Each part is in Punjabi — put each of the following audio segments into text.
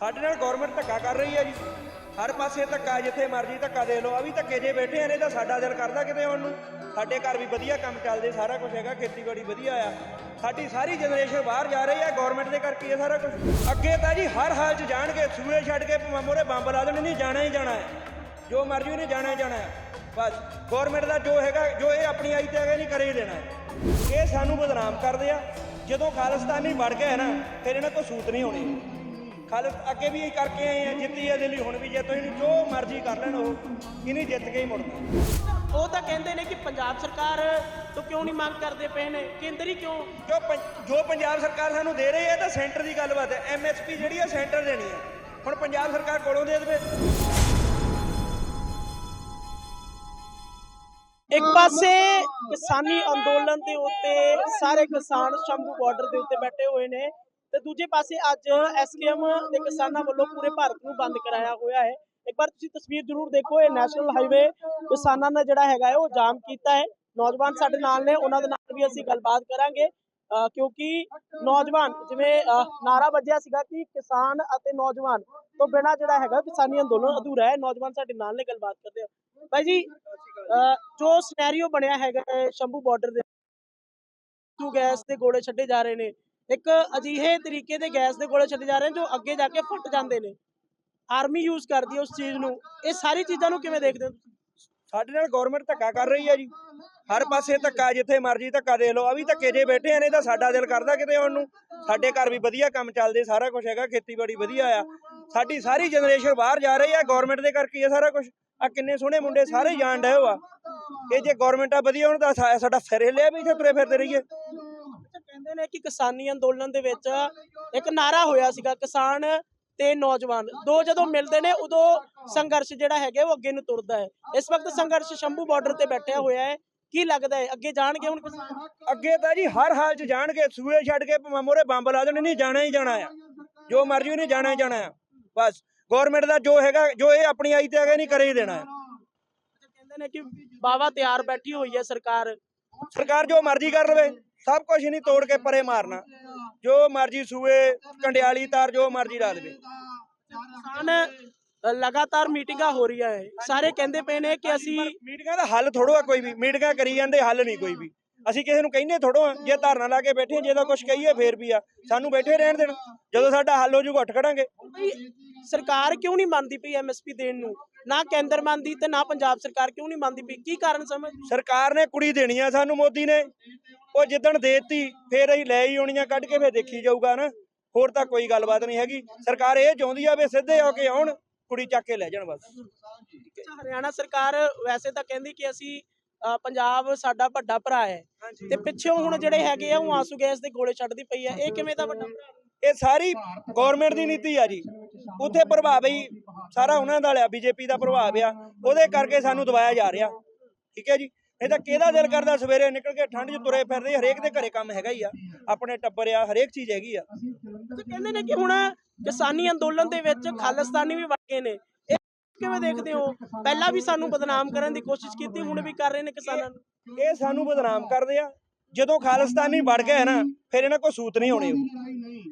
ਸਾਡੇ ਨਾਲ ਗਵਰਨਮੈਂਟ ਧੱਕਾ ਕਰ ਰਹੀ ਹੈ ਜੀ। ਹਰ ਪਾਸੇ ਧੱਕਾ, ਜਿੱਥੇ ਮਰਜ਼ੀ ਧੱਕਾ ਦੇ ਲਓ। ਆ ਵੀ ਧੱਕੇ ਜੇ ਬੈਠੇ ਆ ਨੇ ਤਾਂ ਸਾਡਾ ਦਿਲ ਕਰਦਾ ਕਿਤੇ ਆਉਣ ਨੂੰ। ਸਾਡੇ ਘਰ ਵੀ ਵਧੀਆ ਕੰਮ ਚੱਲਦੇ, ਸਾਰਾ ਕੁਝ ਹੈਗਾ, ਖੇਤੀਬਾੜੀ ਵਧੀਆ ਆ। ਸਾਡੀ ਸਾਰੀ ਜਨਰੇਸ਼ਨ ਬਾਹਰ ਜਾ ਰਹੀ ਆ ਗਵਰਨਮੈਂਟ ਦੇ ਕਰਕੇ ਇਹ ਸਾਰਾ ਕੁਝ ਅੱਗੇ ਤਾਂ ਜੀ ਹਰ ਹਾਲ 'ਚ ਜਾਣਗੇ, ਸੂਏ ਛੱਡ ਕੇ ਮੋਰੇ ਬੰਬ ਲਾ ਦੇਣੇ, ਨਹੀਂ ਜਾਣਾ ਹੀ ਜਾਣਾ ਹੈ। ਜੋ ਮਰਜ਼ੀ ਉਹਨੇ ਜਾਣਾ ਹੀ ਜਾਣਾ ਹੈ। ਬਸ ਗਵਰਨਮੈਂਟ ਦਾ ਜੋ ਹੈਗਾ, ਜੋ ਇਹ ਆਪਣੀ ਆਈ ਤੇ ਹੈਗਾ ਨਹੀਂ ਕਰੇ ਹੀ ਦੇਣਾ ਇਹ ਸਾਨੂੰ ਬਦਨਾਮ ਕਰਦੇ ਆ। ਜਦੋਂ ਖਾਲਿਸਤਾਨੀ ਵੜ ਗਏ ਨਾ, ਫਿਰ ਇਹਨਾਂ ਕੋਲ ਸੂਤ ਨਹੀਂ ਹੋਣੀ। ਖਾਲਿਸ ਅੱਗੇ ਵੀ ਇਹ ਕਰਕੇ ਆਏ ਆ ਜਿੱਤੀ ਹੈ ਦਿੱਲੀ ਹੁਣ ਵੀ ਜਿੱਤੋ ਇਹਨੂੰ ਜੋ ਮਰਜ਼ੀ ਕਰ ਲੈਣ ਉਹ ਇਹਨੇ ਜਿੱਤ ਕੇ ਹੀ ਮੁੜਨਾ। ਉਹ ਤਾਂ ਕਹਿੰਦੇ ਨੇ ਕਿ ਪੰਜਾਬ ਸਰਕਾਰ ਤੋਂ ਕਿਉਂ ਨਹੀਂ ਮੰਗ ਕਰਦੇ ਪਏ ਨੇ? ਕੇਂਦਰ ਕਿਉਂ? ਜੋ ਪੰ- ਜੋ ਪੰਜਾਬ ਸਰਕਾਰ ਸਾਨੂੰ ਦੇ ਰਹੀ ਹੈ ਇਹ ਤਾਂ ਸੈਂਟਰ ਦੀ ਗੱਲਬਾਤ ਹੈ। ਐਮਐਸਪੀ ਜਿਹੜੀ ਹੈ ਸੈਂਟਰ ਦੇਣੀ ਹੈ। ਹੁਣ ਪੰਜਾਬ ਸਰਕਾਰ ਕੋਲੋਂ ਦੇ ਦੇਵੇ। ਇੱਕ ਪਾਸੇ ਕਿਸਾਨੀ ਅੰਦੋਲਨ ਦੇ ਉੱਤੇ ਸਾਰੇ ਕਿਸਾਨ ਸ਼ੰਭੂ ਬਾਰਡਰ ਦੇ ਉੱਤੇ ਬੈਠੇ ਹੋਏ ਨੇ। ਤੇ ਦੂਜੇ ਪਾਸੇ ਅੱਜ ਐਸਕੇਐਮ ਦੇ ਕਿਸਾਨਾਂ ਵੱਲੋਂ ਪੂਰੇ ਭਾਰਤ ਨੂੰ ਬੰਦ ਕਰਾਇਆ ਹੋਇਆ ਹੈ। ਇੱਕ ਵਾਰ ਤੁਸੀਂ ਤਸਵੀਰ ਜ਼ਰੂਰ ਦੇਖੋ, ਇਹ ਨੈਸ਼ਨਲ ਹਾਈਵੇ ਕਿਸਾਨਾਂ ਨੇ ਜਿਹੜਾ ਹੈਗਾ ਉਹ ਜਾਮ ਕੀਤਾ ਹੈ। ਨੌਜਵਾਨ ਸਾਡੇ ਨਾਲ ਨੇ, ਉਹਨਾਂ ਦੇ ਨਾਲ ਵੀ ਅਸੀਂ ਗੱਲਬਾਤ ਕਰਾਂਗੇ। ਕਿਉਂਕਿ ਨੌਜਵਾਨ, ਜਿਵੇਂ ਨਾਰਾ ਵੱਜਿਆ ਸੀਗਾ ਕਿ ਕਿਸਾਨ ਅਤੇ ਨੌਜਵਾਨ ਤੋਂ ਬਿਨਾ ਜਿਹੜਾ ਹੈਗਾ ਕਿਸਾਨੀ ਅੰਦੋਲਨ ਅਧੂਰਾ ਹੈ। ਨੌਜਵਾਨ ਸਾਡੇ ਨਾਲ ਨੇ ਗੱਲਬਾਤ ਕਰਦੇ ਆ ਭਾਈ ਜੀ, ਅਹ ਜੋ ਸਿਨੈਰੀਓ ਬਣਿਆ ਹੈਗਾ ਹੈ ਸ਼ੰਭੂ ਬਾਰਡਰ ਦੇ ਤੂੰ ਗੈਸ ਦੇ ਗੋਲੇ ਛੱਡੇ ਜਾ ਰਹੇ ਨੇ ਇੱਕ ਅਜਿਹੇ ਤਰੀਕੇ ਦੇ ਗੈਸ ਦੇ ਗੋਲੇ ਛੱਡੇ ਜਾ ਰਹੇ ਜੋ ਅੱਗੇ ਜਾ ਕੇ ਫੁੱਟ ਜਾਂਦੇ ਨੇ। ਆਰਮੀ ਯੂਜ਼ ਕਰਦੀ ਹੈ ਉਸ ਚੀਜ਼ ਨੂੰ। ਇਹ ਸਾਰੀ ਚੀਜ਼ਾਂ ਨੂੰ ਕਿਵੇਂ ਦੇਖਦੇ ਹੋ ਤੁਸੀਂ? ਸਾਡੇ ਨਾਲ ਗਵਰਨਮੈਂਟ ਧੱਕਾ ਕਰ ਰਹੀ ਹੈ ਜੀ। ਹਰ ਪਾਸੇ ਧੱਕਾ, ਜਿੱਥੇ ਮਰਜ਼ੀ ਧੱਕਾ ਦੇ ਲਓ। ਆ ਵੀ ਧੱਕੇ ਜੇ ਬੈਠੇ ਆ ਨੇ ਤਾਂ ਸਾਡਾ ਦਿਲ ਕਰਦਾ ਕਿਤੇ ਆਉਣ ਨੂੰ। ਸਾਡੇ ਘਰ ਵੀ ਵਧੀਆ ਕੰਮ ਚੱਲਦੇ, ਸਾਰਾ ਕੁਝ ਹੈਗਾ, ਖੇਤੀਬਾੜੀ ਵਧੀਆ ਆ। ਸਾਡੀ ਸਾਰੀ ਜਨਰੇਸ਼ਨ ਬਾਹਰ ਜਾ ਰਹੀ ਹੈ ਗਵਰਨਮੈਂਟ ਦੇ ਕਰਕੇ ਇਹ ਸਾਰਾ ਕੁਝ ਆ ਕਿੰਨੇ ਸੋਹਣੇ ਮੁੰਡੇ ਸਾਰੇ ਜਾਣ ਡਏ ਹੋ ਆ। ਇਹ ਜੇ ਗਵਰਨਮੈਂਟ ਆ ਵਧੀਆ ਹੁਣ ਤਾਂ ਸਾਡਾ ਫਿਰ ਲਿਆ ਵੀ ਇੱਥੇ ਤੁਰੇ ਫਿਰਦੇ ਰਹੀਏ। ਨੇ ਕਿ ਕਿਸਾਨੀ ਅੰਦੋਲਨ ਦੇ ਵਿੱਚ ਇੱਕ ਨਾਰਾ ਹੋਇਆ ਸੀਗਾ ਕਿਸਾਨ ਤੇ ਨੌਜਵਾਨ। ਦੋ ਜਦੋਂ ਮਿਲਦੇ ਨੇ ਉਦੋਂ ਸੰਘਰਸ਼ ਜਿਹੜਾ ਹੈਗਾ ਉਹ ਅੱਗੇ ਨੂੰ ਤੁਰਦਾ ਹੈ। ਇਸ ਵਕਤ ਸੰਘਰਸ਼ ਸ਼ੰਭੂ ਬਾਰਡਰ ਤੇ ਬੈਠਿਆ ਹੋਇਆ ਹੈ। ਕੀ ਲੱਗਦਾ ਹੈ? ਅੱਗੇ ਜਾਣਗੇ ਹੁਣ ਅੱਗੇ ਤਾਂ ਜੀ ਹਰ ਹਾਲ 'ਚ ਜਾਣਗੇ। ਸੂਏ ਛੱਡ ਕੇ ਮੋਰੇ ਬੰਬ ਲਾ ਦੇਣੇ ਨਹੀਂ ਜਾਣਾ ਹੀ ਜਾਣਾ ਆ। ਜੋ ਮਰਜ਼ੀ ਉਹਨੇ ਜਾਣਾ ਹੀ ਜਾਣਾ ਆ। ਬਸ ਗਵਰਨਮੈਂਟ ਦਾ ਜੋ ਹੈਗਾ ਜੋ ਇਹ ਆਪਣੀ ਆਈ ਤੇ ਹੈਗਾ ਨਹੀਂ ਕਰੇ ਹੀ ਦੇਣਾ ਹੈ ਕਹਿੰਦੇ ਨੇ ਕਿ ਬਾਵਾ ਤਿਆਰ ਬੈਠੀ ਹੋਈ ਹੈ ਸਰਕਾਰ। ਸਰਕਾਰ ਜੋ ਮਰਜ਼ੀ ਕਰ ਲਵੇ। ਸਭ ਕੁਝ ਨਹੀਂ ਤੋੜ ਕੇ ਪਰੇ ਮਾਰਨਾ। ਜੋ ਮਰਜ਼ੀ ਸੂਏ ਕੰਡਿਆਲੀ ਤਾਰ ਜੋ ਮਰਜ਼ੀ ਲਾ ਦੇਵੇ। ਕਿਸਾਨ ਲਗਾਤਾਰ ਮੀਟਿੰਗਾਂ ਹੋ ਰਹੀਆਂ ਹੈ। ਸਾਰੇ ਕਹਿੰਦੇ ਪਏ ਨੇ ਕਿ ਅਸੀਂ ਮੀਟਿੰਗਾਂ ਦਾ ਹੱਲ ਥੋੜੋ ਆ ਕੋਈ ਵੀ। ਮੀਟਿੰਗਾਂ ਕਰੀ ਜਾਂਦੇ ਹੱਲ ਨਹੀਂ ਕੋਈ ਵੀ। ਅਸੀਂ ਕਿਸੇ ਨੂੰ ਕਹਿੰਦੇ ਥੋੜੋ ਆ ਜੇ ਧਰਨਾ ਲਾ ਕੇ ਬੈਠੇ ਜੇ ਤਾਂ ਕੁਝ ਕਹੀਏ ਫੇਰ ਵੀ ਆ। ਸਾਨੂੰ ਬੈਠੇ ਰਹਿਣ ਦੇਣ। ਜਦੋਂ ਸਾਡਾ ਹੱਲ ਹੋ ਜੂਗਾ ਉੱਠ ਖੜਾਂਗੇ। ਸਰਕਾਰ ਕਿਉਂ ਨਹੀਂ ਮੰਨਦੀ ਪਈ ਐਮਐਸਪੀ ਦੇਣ ਨੂੰ? ਨਾ ਕੇਂਦਰ ਮੰਨਦੀ ਤੇ ਨਾ ਪੰਜਾਬ ਸਰਕਾਰ ਕਿਉਂ ਨਹੀਂ ਮੰਨਦੀ ਪਈ? ਕੀ ਕਾਰਨ ਸਮਝ? ਸਰਕਾਰ ਨੇ ਕੁੜੀ ਦੇਣੀ ਆ ਸਾਨੂੰ ਮੋਦੀ ਨੇ। ਉਹ ਜਿੱਦਣ ਦੇਤੀ ਫੇਰ ਅਸੀਂ ਲੈ ਹੀ ਆਉਣੀਆਂ ਕੱਢ ਕੇ ਫੇਰ ਦੇਖੀ ਜਾਊਗਾ ਨਾ। ਹੋਰ ਤਾਂ ਕੋਈ ਗੱਲਬਾਤ ਨਹੀਂ ਹੈਗੀ। ਸਰਕਾਰ ਇਹ ਚਾਹੁੰਦੀ ਆ ਵੀ ਸਿੱਧੇ ਹੋ ਕੇ ਆਉਣ ਕੁੜੀ ਚੱਕ ਕੇ ਲੈ ਜਾਣ ਬਸ। ਹਰਿਆਣਾ ਸਰਕਾਰ ਵੈਸੇ ਤਾਂ ਕਹਿੰਦੀ ਕਿ ਅਸੀਂ ਪੰਜਾਬ ਸਾਡਾ ਵੱਡਾ ਭਰਾ ਹੈ। ਤੇ ਪਿੱਛੋਂ ਹੁਣ ਜਿਹੜੇ ਹੈਗੇ ਆ ਉਹ ਆਂਸੂ ਗੈਸ ਦੇ ਗੋਲੇ ਛੱਡਦੀ ਪਈ ਹੈ। ਇਹ ਕਿਵੇਂ ਦਾ ਵੱਡਾ ਇਹ ਸਾਰੀ ਗਵਰਨਮੈਂਟ ਦੀ ਨੀਤੀ ਆ ਜੀ। ਉੱਥੇ ਪ੍ਰਭਾਵ ਹੀ ਸਾਰਾ ਉਹਨਾਂ ਦਾ ਲਿਆ ਬੀਜੇਪੀ ਦਾ ਪ੍ਰਭਾਵ ਆ। ਉਹਦੇ ਕਰਕੇ ਸਾਨੂੰ ਦਬਾਇਆ ਜਾ ਰਿਹਾ। ਠੀਕ ਹੈ ਜੀ? ਨਹੀਂ ਤਾਂ ਕਿਹਦਾ ਦਿਲ ਕਰਦਾ ਸਵੇਰੇ ਨਿਕਲ ਕੇ ਠੰਡ 'ਚ ਤੁਰੇ ਫਿਰਦੇ ਹਰੇਕ ਦੇ ਘਰੇ ਕੰਮ ਹੈਗਾ ਹੀ ਆ ਆਪਣੇ ਟੱਬਰ ਆ ਹਰੇਕ ਚੀਜ਼ ਹੈਗੀ ਆ। ਤੇ ਕਹਿੰਦੇ ਨੇ ਕਿ ਹੁਣ ਕਿਸਾਨੀ ਅੰਦੋਲਨ ਦੇ ਵਿੱਚ ਖਾਲਿਸਤਾਨੀ ਵੀ ਵੜ ਗਏ ਨੇ। ਇਹ ਕਿਵੇਂ ਦੇਖਦੇ ਹੋ? ਪਹਿਲਾਂ ਵੀ ਸਾਨੂੰ ਬਦਨਾਮ ਕਰਨ ਦੀ ਕੋਸ਼ਿਸ਼ ਕੀਤੀ ਹੁਣ ਵੀ ਕਰ ਰਹੇ ਨੇ ਕਿਸਾਨਾਂ ਨੂੰ? ਇਹ ਸਾਨੂੰ ਬਦਨਾਮ ਕਰਦੇ ਆ। ਜਦੋਂ ਖਾਲਿਸਤਾਨੀ ਵੜ ਗਏ ਨਾ ਫਿਰ ਇਹਨਾਂ ਕੋਲ ਸੂਤ ਨਹੀਂ ਹੋਣੀ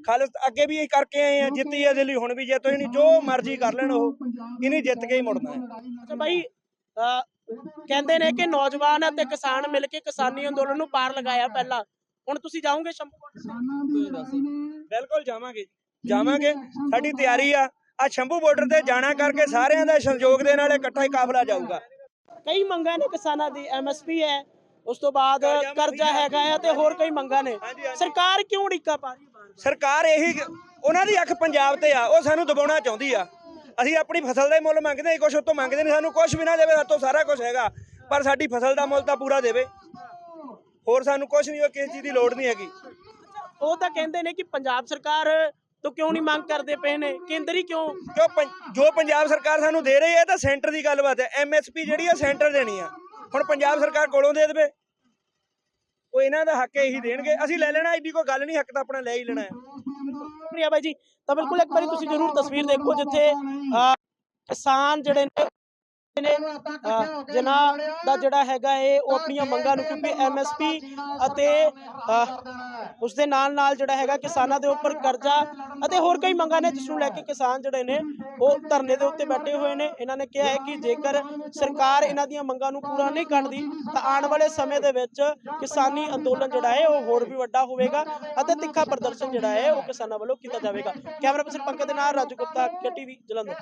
ਖਾਲਿਸ ਅੱਗੇ ਵੀ ਇਹ ਕਰਕੇ ਆਏ ਆ ਜਿੱਤੀ ਹੈ ਦਿੱਲੀ ਹੁਣ ਵੀ ਜਿੱਤੋ ਨਹੀਂ ਜੋ ਮਰਜ਼ੀ ਕਰ ਲੈਣ ਉਹ ਇਹਨੇ ਜਿੱਤ ਕੇ ਹੀ ਮੁੜਨਾ ਹੈ। ਅੱਛਾ ਭਾਈ ਕਹਿੰਦੇ ਨੇ ਕਿ ਨੌਜਵਾਨ ਅਤੇ ਕਿਸਾਨ ਮਿਲ ਕੇ ਕਿਸਾਨੀ ਅੰਦੋਲਨ ਨੂੰ ਪਾਰ ਲਗਾਇਆ ਪਹਿਲਾਂ। ਹੁਣ ਤੁਸੀਂ ਜਾਓਗੇ? ਬਿਲਕੁਲ ਜਾਵਾਂਗੇ ਜਾਵਾਂਗੇ। ਸਾਡੀ ਤਿਆਰੀ ਆ। ਆ ਸ਼ੰਭੂ ਬਾਰਡਰ ਤੇ ਜਾਣਾ ਕਰਕੇ ਸਾਰਿਆਂ ਦਾ ਸੰਯੋਗ ਦੇ ਨਾਲ ਇਕੱਠਾ ਹੀ ਕਾਫਲਾ ਜਾਊਗਾ। ਕਈ ਮੰਗਾਂ ਨੇ ਕਿਸਾਨਾਂ ਦੀ। ਐਮਐਸਪੀ ਹੈ। ਉਸ ਤੋਂ ਬਾਅਦ ਕਰਜ਼ਾ ਹੈਗਾ ਹੈ ਤੇ ਹੋਰ ਕਈ ਮੰਗਾਂ ਨੇ। ਸਰਕਾਰ ਕਿਉਂ ਢਿੱਕਾ ਪਾ ਰਹੀ ਹੈ? ਸਰਕਾਰ ਇਹੀ ਉਹਨਾਂ ਦੀ ਅੱਖ ਪੰਜਾਬ ਤੇ ਆ। ਉਹ ਸਾਨੂੰ ਦਬਾਉਣਾ ਚਾਹੁੰਦੀ ਆ। ਅਸੀਂ ਆਪਣੀ ਫਸਲ ਦਾ ਹੀ ਮੁੱਲ ਮੰਗਦੇ ਹਾਂ ਕੁਝ ਉਤੋਂ ਮੰਗਦੇ ਨਹੀਂ ਸਾਨੂੰ ਕੁਝ ਵੀ ਨਾ ਦੇਵੇ ਸਾਤੋਂ ਸਾਰਾ ਕੁਝ ਹੈਗਾ। ਪਰ ਸਾਡੀ ਫਸਲ ਦਾ ਮੁੱਲ ਤਾਂ ਪੂਰਾ ਦੇਵੇ। ਹੋਰ ਸਾਨੂੰ ਕੁਝ ਨਹੀਂ ਉਹ ਕਿਸੇ ਚੀਜ਼ ਦੀ ਲੋੜ ਨਹੀਂ ਹੈਗੀ। ਉਹ ਤਾਂ ਕਹਿੰਦੇ ਨੇ ਕਿ ਪੰਜਾਬ ਸਰਕਾਰ ਤੋਂ ਕਿਉਂ ਨਹੀਂ ਮੰਗ ਕਰਦੇ ਪਏ ਨੇ? ਕੇਂਦਰ ਹੀ ਕਿਉਂ? ਜੋ ਜੋ ਪੰਜਾਬ ਸਰਕਾਰ ਸਾਨੂੰ ਦੇ ਰਹੀ ਹੈ ਤਾਂ ਸੈਂਟਰ ਦੀ ਗੱਲਬਾਤ ਹੈ। ਐਮਐਸਪੀ ਜਿਹੜੀ ਆ ਸੈਂਟਰ ਦੇਣੀ ਆ। ਹੁਣ ਪੰਜਾਬ ਸਰਕਾਰ ਕੋਲੋਂ ਦੇ ਦੇਵੇ। ਉਹ ਇਹਨਾਂ ਦਾ ਹੱਕ ਇਹੀ ਦੇਣਗੇ। ਅਸੀਂ ਲੈ ਲੈਣਾ ਐਡੀ ਕੋਈ ਗੱਲ ਨਹੀਂ ਹੱਕ ਤਾਂ ਆਪਣਾ ਲੈ ਹੀ ਲੈਣਾ ਹੈ। ਸ਼ੁਕਰੀਆ ਬਾਈ ਜੀ ਤਾਂ ਬਿਲਕੁਲ ਇੱਕ ਵਾਰੀ ਤੁਸੀਂ ਜ਼ਰੂਰ ਤਸਵੀਰ ਦੇਖੋ ਜਿੱਥੇ ਕਿਸਾਨ ਜਿਹੜੇ ਨੇ ਨੇ ਦਾ ਜਿਹੜਾ ਹੈਗਾ ਹੈ ਉਹ ਆਪਣੀਆਂ ਮੰਗਾਂ ਨੂੰ ਕਿਉਂਕਿ ਐਮਐਸਪੀ ਅਤੇ ਉਸ ਦੇ ਨਾਲ ਨਾਲ ਜਿਹੜਾ ਹੈਗਾ ਕਿਸਾਨਾਂ ਦੇ ਉੱਪਰ ਕਰਜ਼ਾ ਅਤੇ ਹੋਰ ਕਈ ਮੰਗਾਂ ਨੇ ਜਿਸ ਨੂੰ ਲੈ ਕੇ ਕਿਸਾਨ ਜਿਹੜੇ ਨੇ ਉਹ ਧਰਨੇ ਦੇ ਉੱਤੇ ਬੈਠੇ ਹੋਏ ਨੇ। ਇਹਨਾਂ ਨੇ ਕਿਹਾ ਹੈ ਕਿ ਜੇਕਰ ਸਰਕਾਰ ਇਹਨਾਂ ਦੀਆਂ ਮੰਗਾਂ ਨੂੰ ਪੂਰਾ ਨਹੀਂ ਕਰਦੀ ਤਾਂ ਆਉਣ ਵਾਲੇ ਸਮੇਂ ਦੇ ਵਿੱਚ ਕਿਸਾਨੀ ਅੰਦੋਲਨ ਜਿਹੜਾ ਹੈ ਉਹ ਹੋਰ ਵੀ ਵੱਡਾ ਹੋਵੇਗਾ ਅਤੇ ਤਿੱਖਾ ਪ੍ਰਦਰਸ਼ਨ ਜਿਹੜਾ ਹੈ ਉਹ ਕਿਸਾਨਾਂ ਵੱਲੋਂ ਕੀਤਾ ਜਾਵੇਗਾ। ਕੈਮਰਾ ਪਰਸਨ ਪੰਕਜ ਦੇ ਨਾਲ ਰਾਜੂ ਗੁਪਤਾ ਕੇ ਟੀਵੀ ਜਲੰਧਰ।